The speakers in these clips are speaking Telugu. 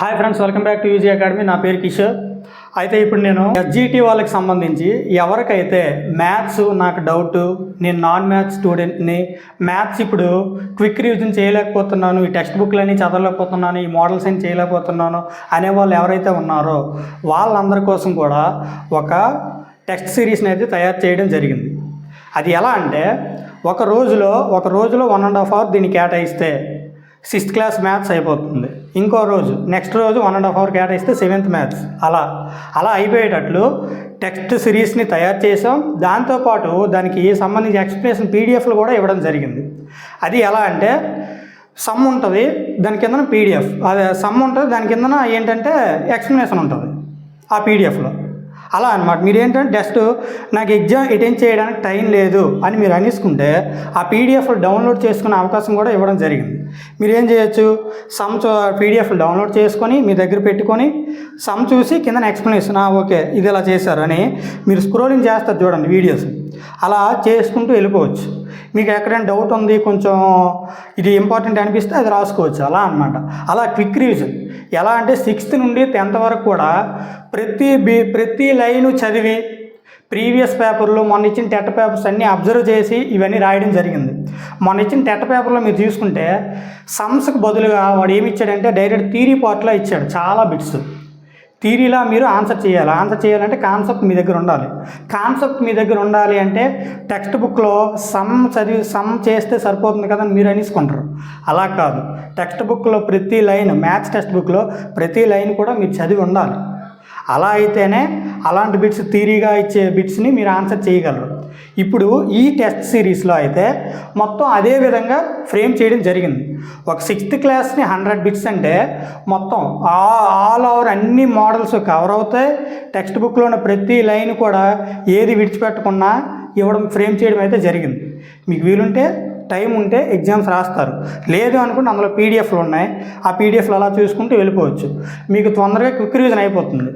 Hi friends welcome back to UG academy నా పేరు కిషోర్. అయితే ఇప్పుడు నేను ఎస్జిటి వాళ్ళకి సంబంధించి ఎవరికైతే మ్యాథ్స్ నాకు డౌట్ నేను నాన్ మ్యాథ్స్ స్టూడెంట్ని మ్యాథ్స్ ఇప్పుడు క్విక్ రివిజన్ చేయలేకపోతున్నాను ఈ టెక్స్ట్ బుక్లని చదవలేకపోతున్నాను ఈ మోడల్స్ అని చేయలేకపోతున్నాను అనే వాళ్ళు ఎవరైతే ఉన్నారో వాళ్ళందరి కోసం కూడా ఒక టెక్స్ట్ సిరీస్ని అయితే తయారు చేయడం జరిగింది. అది ఎలా అంటే ఒక రోజులో ఒక రోజులో వన్ అండ్ హాఫ్ అవర్ దీన్ని కేటాయిస్తే సిక్స్త్ క్లాస్ మ్యాథ్స్ అయిపోతుంది. ఇంకో రోజు నెక్స్ట్ రోజు వన్ అండ్ హాఫ్ అవర్ కేటాయిస్తే సెవెంత్ మ్యాథ్స్ అలా అలా అయిపోయేటట్లు టెక్స్ట్ సిరీస్ని తయారు చేసాం దాంతోపాటు దానికి సంబంధించి ఎక్స్ప్లెనేషన్ పీడిఎఫ్లు కూడా ఇవ్వడం జరిగింది. అది ఎలా అంటే సమ్ ఉంటుంది దాని కిందన పీడిఎఫ్ అదే సమ్ ఉంటుంది దాని కిందన ఏంటంటే ఎక్స్ప్లెనేషన్ ఉంటుంది ఆ పీడిఎఫ్లో అలా అనమాట మీరు ఏంటంటే జస్ట్ నాకు ఎగ్జామ్ అటెండ్ చేయడానికి టైం లేదు అని మీరు అనేసుకుంటే ఆ పీడిఎఫ్ డౌన్లోడ్ చేసుకునే అవకాశం కూడా ఇవ్వడం జరిగింది. మీరు ఏం చేయొచ్చు? సమ్ పీడిఎఫ్ డౌన్లోడ్ చేసుకొని మీ దగ్గర పెట్టుకొని సమ్ చూసి కింద ఎక్స్ప్లెనేషన్ ఓకే ఇది ఇలా చేశారు అని మీరు స్క్రోలింగ్ చేస్తారు చూడండి వీడియోస్ అలా చేసుకుంటూ వెళ్ళిపోవచ్చు. మీకు ఎక్కడైనా డౌట్ ఉంది కొంచెం ఇది ఇంపార్టెంట్ అనిపిస్తే అది రాసుకోవచ్చు. అలా అనమాట అలా క్విక్ రివిజన్ ఎలా అంటే సిక్స్త్ నుండి టెన్త్ వరకు కూడా ప్రతి బి ప్రతి లైను చదివి ప్రీవియస్ పేపర్లో మొన్న ఇచ్చిన టెట్ పేపర్స్ అన్నీ అబ్జర్వ్ చేసి ఇవన్నీ రాయడం జరిగింది. మొన్న ఇచ్చిన టెట్ పేపర్లో మీరు చూసుకుంటే సమ్స్కి బదులుగా వాడు ఏమి ఇచ్చాడంటే డైరెక్ట్ థీరీ పార్ట్లో ఇచ్చాడు. చాలా బిట్స్ థీరీలా మీరు ఆన్సర్ చేయాలి. ఆన్సర్ చేయాలంటే కాన్సెప్ట్ మీ దగ్గర ఉండాలి. కాన్సెప్ట్ మీ దగ్గర ఉండాలి అంటే టెక్స్ట్ బుక్లో సమ్ చదివి సమ్ చేస్తే సరిపోతుంది కదా అని మీరు అనేసుకుంటారు. అలా కాదు. టెక్స్ట్ బుక్లో ప్రతి లైన్ మ్యాథ్స్ టెక్స్ట్ బుక్లో ప్రతి లైన్ కూడా మీరు చదివి ఉండాలి. అలా అయితేనే అలాంటి బిట్స్ థీరీగా ఇచ్చే బిట్స్ని మీరు ఆన్సర్ చేయగలరు. ఇప్పుడు ఈ టెస్ట్ సిరీస్లో అయితే మొత్తం అదే విధంగా ఫ్రేమ్ చేయడం జరిగింది. ఒక సిక్స్త్ క్లాస్ని హండ్రెడ్ బిట్స్ అంటే మొత్తం ఆల్ ఓవర్ అన్ని మోడల్స్ కవర్ అవుతాయి. టెక్స్ట్ బుక్లో ఉన్న ప్రతి లైన్ కూడా ఏది విడిచిపెట్టకుండా ఇవ్వడం ఫ్రేమ్ చేయడం అయితే జరిగింది. మీకు వీలుంటే టైం ఉంటే ఎగ్జామ్స్ రాస్తారు. లేదు అనుకుంటే అందులో పీడిఎఫ్లు ఉన్నాయి. ఆ పీడిఎఫ్లు అలా చూసుకుంటూ వెళ్ళిపోవచ్చు. మీకు తొందరగా క్విక్ రివిజన్ అయిపోతుంది.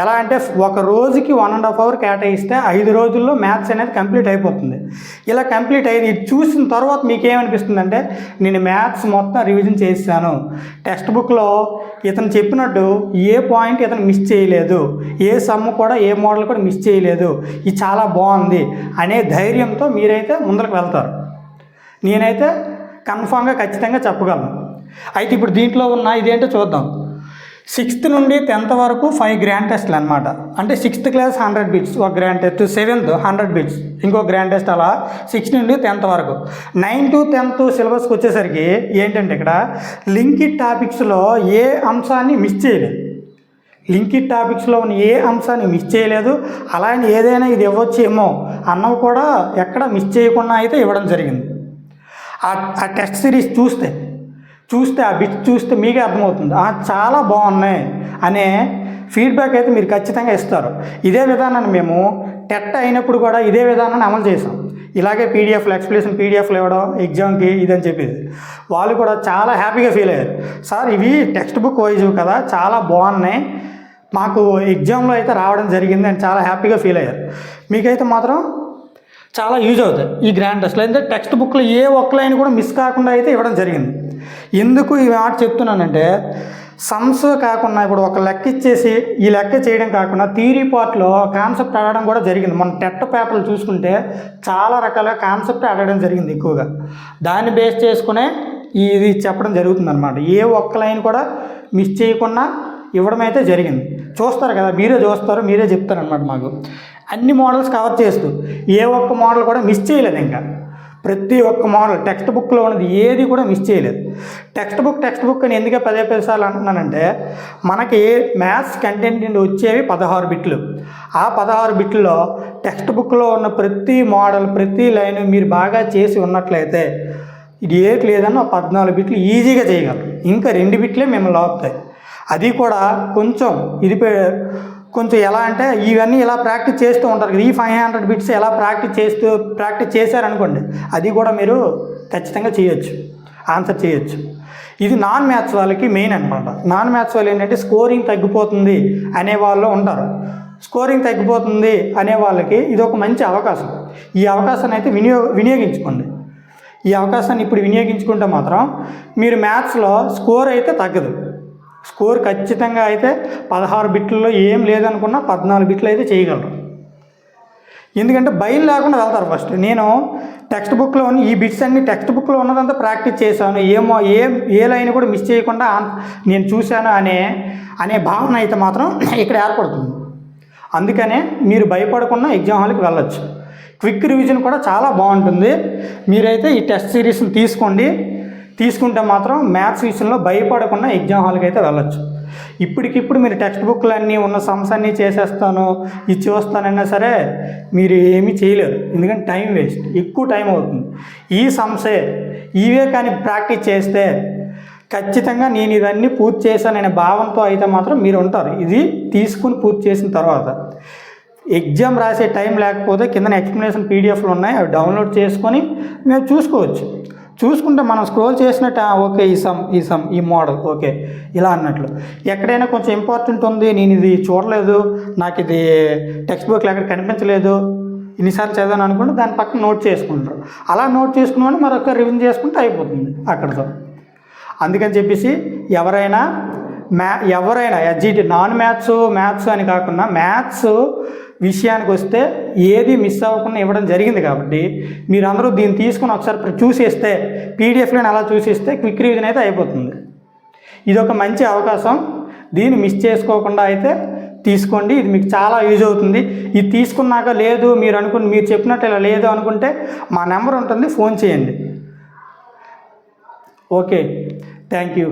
ఎలా అంటే ఒక రోజుకి వన్ అండ్ హాఫ్ అవర్ కేటాయిస్తే ఐదు రోజుల్లో మ్యాథ్స్ అనేది కంప్లీట్ అయిపోతుంది. ఇలా కంప్లీట్ అయ్యి ఇది చూసిన తర్వాత మీకు అంటే నేను మ్యాథ్స్ మొత్తం రివిజన్ చేశాను. టెక్స్ట్ బుక్లో ఇతను చెప్పినట్టు ఏ పాయింట్ ఇతను మిస్ చేయలేదు. ఏ సమ్ కూడా ఏ మోడల్ కూడా మిస్ చేయలేదు. ఇది చాలా బాగుంది అనే ధైర్యంతో మీరైతే ముందరకు వెళ్తారు. నేనైతే కన్ఫామ్గా ఖచ్చితంగా చెప్పగలను. అయితే ఇప్పుడు దీంట్లో ఉన్న ఇదేంటో చూద్దాం. సిక్స్త్ నుండి టెన్త్ వరకు ఫైవ్ గ్రాండ్ టెస్ట్లు అనమాట అంటే సిక్స్త్ క్లాస్ హండ్రెడ్ బిట్స్ ఒక grand test seventh hundred bits ఇంకో గ్రాండ్ టెస్ట్ అలా సిక్స్త్ నుండి టెన్త్ వరకు. నైన్ టు టెన్త్ సిలబస్కి వచ్చేసరికి ఏంటంటే ఇక్కడ లింకిడ్ టాపిక్స్లో ఏ అంశాన్ని మిస్ చేయలేదు. లింకిడ్ టాపిక్స్లో ఉన్న ఏ అంశాన్ని మిస్ చేయలేదు. అలానే ఏదైనా ఇది ఇవ్వచ్చేమో అన్నవి కూడా ఎక్కడ మిస్ చేయకుండా అయితే ఇవ్వడం జరిగింది. ఆ ఆ టెస్ట్ సిరీస్ చూస్తే చూస్తే ఆ బిట్ చూస్తే మీకే అర్థమవుతుంది. చాలా బాగున్నాయి అనే ఫీడ్బ్యాక్ అయితే మీరు ఖచ్చితంగా ఇస్తారు. ఇదే విధానాన్ని మేము టెట్ అయినప్పుడు కూడా ఇదే విధానాన్ని అమలు చేసాం ఇలాగే పీడిఎఫ్లు ఎక్స్ప్లెనేషన్ పీడిఎఫ్లు ఇవ్వడం ఎగ్జామ్కి ఇదని చెప్పేది. వాళ్ళు కూడా చాలా హ్యాపీగా ఫీల్ అయ్యారు. సార్ ఇవి టెక్స్ట్ బుక్ వైజ్ కదా చాలా బాగున్నాయి. మాకు ఎగ్జామ్లో అయితే రావడం జరిగింది అని చాలా హ్యాపీగా ఫీల్ అయ్యారు. మీకైతే మాత్రం చాలా యూజ్ అవుతాయి. ఈ గ్రాండ్ టెస్ట్లో ఎందుకంటే టెక్స్ట్ బుక్లో ఏ ఒక్క లైన్ కూడా మిస్ కాకుండా అయితే ఇవ్వడం జరిగింది. ఎందుకు ఈ మాట చెప్తున్నానంటే సమ్స్ కాకుండా ఇప్పుడు ఒక లెక్క ఇచ్చేసి ఈ లెక్క చేయడం కాకుండా థీరీ పార్ట్లో కాన్సెప్ట్ అడగడం కూడా జరిగింది. మన టెట్ పేపర్లు చూసుకుంటే చాలా రకాల కాన్సెప్ట్ అడగడం జరిగింది ఎక్కువగా. దాన్ని బేస్ చేసుకునే ఇది చెప్పడం జరుగుతుంది అనమాట ఏ ఒక్క లైన్ కూడా మిస్ చేయకుండా ఇవ్వడం అయితే జరిగింది. చూస్తారు కదా మీరే చూస్తారు మీరే చెప్తారనమాట మాకు. అన్ని మోడల్స్ కవర్ చేస్తూ ఏ ఒక్క మోడల్ కూడా మిస్ చేయలేదు ఇంకా. ప్రతి ఒక్క మోడల్ టెక్స్ట్ బుక్లో ఉన్నది ఏది కూడా మిస్ చేయలేదు. టెక్స్ట్ బుక్ టెక్స్ట్ బుక్ అని ఎందుకే పదే పది సార్లు అంటున్నానంటే మనకి మ్యాథ్స్ కంటెంట్ నుండి వచ్చేవి పదహారు బిట్లు. ఆ పదహారు బిట్లో టెక్స్ట్ బుక్లో ఉన్న ప్రతి మోడల్ ప్రతి లైన్ మీరు బాగా చేసి ఉన్నట్లయితే ఇది ఏటి లేదన్న పద్నాలుగు బిట్లు ఈజీగా చేయగలరు ఇంకా రెండు బిట్లే మిమ్మల్ని లోపుతాయి అది కూడా కొంచెం ఇది కొంచెం ఎలా అంటే ఇవన్నీ ఇలా ప్రాక్టీస్ చేస్తూ ఉంటారు ఈ ఫైవ్ హండ్రెడ్ బిట్స్ ఎలా ప్రాక్టీస్ చేస్తూ ప్రాక్టీస్ చేశారనుకోండి అది కూడా మీరు ఖచ్చితంగా చేయొచ్చు. ఆన్సర్ చేయొచ్చు. ఇది నాన్ మ్యాథ్స్ వాళ్ళకి మెయిన్ అనమాట నాన్ మ్యాథ్స్ వాళ్ళు ఏంటంటే స్కోరింగ్ తగ్గిపోతుంది అనే వాళ్ళు ఉంటారు. స్కోరింగ్ తగ్గిపోతుంది అనే వాళ్ళకి ఇది ఒక మంచి అవకాశం. ఈ అవకాశాన్ని అయితే వినియోగ వినియోగించుకోండి. ఈ అవకాశాన్ని ఇప్పుడు వినియోగించుకుంటే మాత్రం మీరు మ్యాథ్స్లో స్కోర్ అయితే తగ్గదు. స్కోర్ ఖచ్చితంగా అయితే పదహారు బిట్లలో ఏం లేదనుకున్నా పద్నాలుగు బిట్లు అయితే చేయగలరు. ఎందుకంటే భయం లేకుండా వెళ్తారు ఫస్ట్. నేను టెక్స్ట్ బుక్లో ఉన్న ఈ బిట్స్ అన్ని టెక్స్ట్ బుక్లో ఉన్నదంతా ప్రాక్టీస్ చేశాను. ఏమో ఏ ఏ లైన్ కూడా మిస్ చేయకుండా నేను చూశాను అనే అనే భావన అయితే మాత్రం ఇక్కడ ఏర్పడుతుంది. అందుకనే మీరు భయపడకుండా ఎగ్జామ్ హాల్కి వెళ్ళొచ్చు. క్విక్ రివిజన్ కూడా చాలా బాగుంటుంది. మీరైతే ఈ టెస్ట్ సిరీస్ని తీసుకోండి. తీసుకుంటే మాత్రం మ్యాథ్స్ విషయంలో భయపడకుండా ఎగ్జామ్ హాల్కి అయితే వెళ్ళొచ్చు. ఇప్పటికిప్పుడు మీరు టెక్స్ట్ బుక్లు అన్నీ ఉన్న సమ్స్ అన్నీ చేసేస్తాను ఇది చూస్తానన్నా సరే మీరు ఏమీ చేయలేరు. ఎందుకంటే టైం వేస్ట్ ఎక్కువ టైం అవుతుంది. ఈ సమ్సే ఇవే కానీ ప్రాక్టీస్ చేస్తే ఖచ్చితంగా నేను ఇవన్నీ పూర్తి చేశాననే భావంతో అయితే మాత్రం మీరు ఉంటారు. ఇది తీసుకుని పూర్తి చేసిన తర్వాత. ఎగ్జామ్ రాసే టైం లేకపోతే కింద ఎక్స్ప్లెనేషన్ పీడిఎఫ్లు ఉన్నాయి అవి డౌన్లోడ్ చేసుకొని మేము చూసుకోవచ్చు. చూసుకుంటే మనం స్క్రోల్ చేసినట్టు ఓకే ఈ సమ్ ఈ సమ్ ఈ మోడల్ ఓకే ఇలా అన్నట్లు. ఎక్కడైనా కొంచెం ఇంపార్టెంట్ ఉంది నేను ఇది చూడలేదు నాకు ఇది టెక్స్ట్ బుక్లు ఎక్కడ కనిపించలేదు ఇన్నిసార్లు చదివాను అనుకుంటే దాని పక్కన నోట్ చేసుకుంటారు. అలా నోట్ చేసుకుని మరొక రివిజన్ చేసుకుంటే అయిపోతుంది అక్కడితో. అందుకని చెప్పేసి ఎవరైనా మ్యా ఎవరైనా ఎస్జిటి నాన్ మ్యాథ్స్ మ్యాథ్స్ అని కాకుండా మ్యాథ్స్ విషయానికి వస్తే ఏది మిస్ అవ్వకుండా ఇవ్వడం జరిగింది కాబట్టి మీరందరూ దీన్ని తీసుకుని ఒకసారి చూసేస్తే పీడిఎఫ్లను అలా చూసేస్తే క్విక్ రివిజన్ అయితే అయిపోతుంది. ఇది ఒక మంచి అవకాశం. దీన్ని మిస్ చేసుకోకుండా అయితే తీసుకోండి. ఇది మీకు చాలా యూజ్ అవుతుంది. ఇది తీసుకున్నాక లేదు మీరు అనుకుని మీరు చెప్పినట్టు ఇలా లేదు అనుకుంటే మా నెంబర్ ఉంటుంది ఫోన్ చేయండి. ఓకే. Thank you.